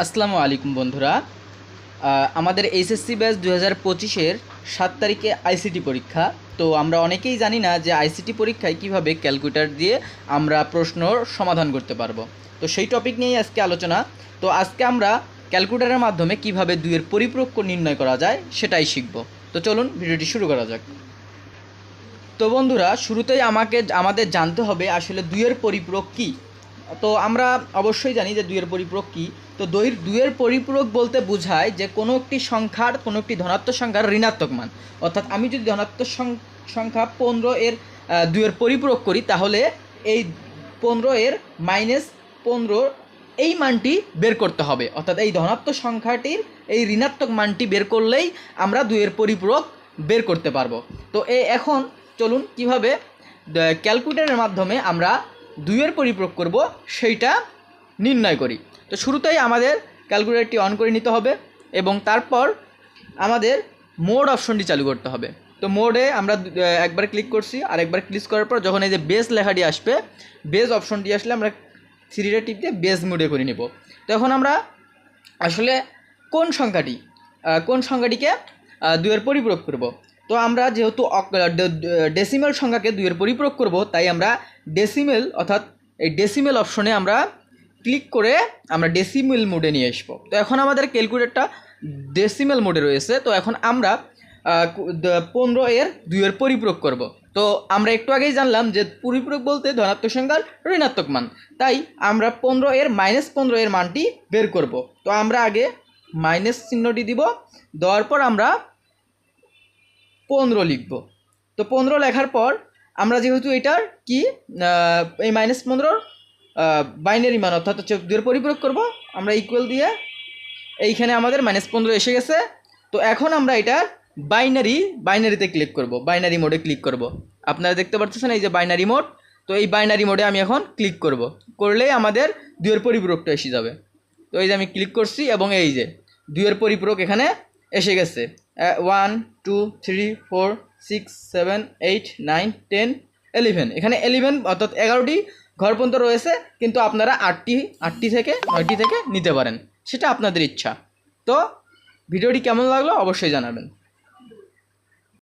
আসসালামু আলাইকুম বন্ধুরা। আমাদের এইচএসসি ব্যাচ দু হাজার পঁচিশের সাত তারিখে আইসিটি পরীক্ষা। তো আমরা অনেকেই জানি না যে আইসিটি পরীক্ষায় কীভাবে ক্যালকুলেটার দিয়ে আমরা প্রশ্নর সমাধান করতে পারব। তো সেই টপিক নিয়েই আজকে আলোচনা। তো আজকে আমরা ক্যালকুলেটারের মাধ্যমে কীভাবে দুইয়ের পরিপ্রক্ষ নির্ণয় করা যায় সেটাই শিখব। তো চলুন ভিডিওটি শুরু করা যাক। তো বন্ধুরা, শুরুতেই আমাকে, আমাদের জানতে হবে আসলে দুইয়ের পরিপূরক কী? তো আমরা অবশ্যই জানি যে দুইয়ের পরিপূরক কী। তো দুইয়ের দুইয়ের পরিপূরক বলতে বোঝায় যে কোনো একটি সংখ্যার কোনো একটি ধনাত্মক সংখ্যার ঋণাত্মক মান। অর্থাৎ আমি যদি ধনাত্মক সংখ্যা পনেরো এর দুইয়ের পরিপূরক করি, তাহলে এই পনেরো এর মাইনাস পনেরো এই মানটি বের করতে হবে। অর্থাৎ এই ধনাত্মক সংখ্যাটির এই ঋণাত্মক মানটি বের করলেই আমরা দুইয়ের পরিপূরক বের করতে পারব। তো এ এখন চলুন কীভাবে ক্যালকুলেটরের মাধ্যমে আমরা দুইয়ের পরিপূরক করব সেইটা নির্ণয় করি। তো শুরুতেই আমাদের ক্যালকুলেটরটি অন করে নিতে হবে এবং তারপর আমাদের মোড অপশনটি চালু করতে হবে। তো মোডে আমরা একবার ক্লিক করছি আর একবার ক্লিক করার পর যখন এই যে বেস লেখাটি আসবে বেস অপশনটি আসলে আমরা থ্রিটা টিপ দিয়ে বেস মোডে করে নেব। তো এখন আমরা আসলে কোন সংখ্যাটি কোন সংখ্যাটিকে আহ, দুইয়ের পরিপূরক করব? তো আমরা যেহেতু ডেসিমেল সংখ্যাকে দুইয়ের পরিপূরক করব, তাই আমরা ডেসিমেল অর্থাৎ এই ডেসিমেল অপশনে আমরা ক্লিক করে আমরা ডেসিমেল মোডে নিয়ে আসব। তো এখন আমাদের ক্যালকুলেটরটা ডেসিমেল মোডে রয়েছে, তো এখন আমরা পনেরো এর দুইয়ের পরিপূরক করব। তো আমরা একটু আগেই জানলাম যে পরিপূরক বলতে ধনাত্মক সংখ্যার ঋণাত্মক মান, তাই আমরা পনেরো এর মাইনাস পনেরো এর মানটি বের করব। তো আমরা আগে মাইনাস চিহ্নটি দিব, দেওয়ার পর আমরা পনেরো লিখব। তো পনেরো লেখার পর আমরা যেহেতু এটার কি এই মাইনাস পনেরোর বাইনারি মান অর্থাৎ হচ্ছে দুয়ের পরিপূরক করব, আমরা ইকুয়াল দিয়ে এইখানে আমাদের মাইনাস পনেরো এসে গেছে। তো এখন আমরা এটা বাইনারি বাইনারিতে ক্লিক করব বাইনারি মোডে ক্লিক করব। আপনারা দেখতে পাচ্ছেন এই যে বাইনারি মোড তো এই বাইনারি মোডে আমি এখন ক্লিক করব। করলেই আমাদের দুয়ের পরিপূরকটা এসে যাবে। তো এই যে আমি ক্লিক করছি এবং এই যে দুয়ের পরিপূরক এখানে এসে গেছে। One two three four six seven eight nine ten eleven এখানে এলিভেন অর্থাৎ এগারোটি ঘর পর্যন্ত রয়েছে, কিন্তু আপনারা আটটি আটটি থেকে নয়টি থেকে নিতে পারেন। সেটা আপনাদের ইচ্ছা। তো ভিডিওটি কেমন লাগল অবশ্যই জানাবেন।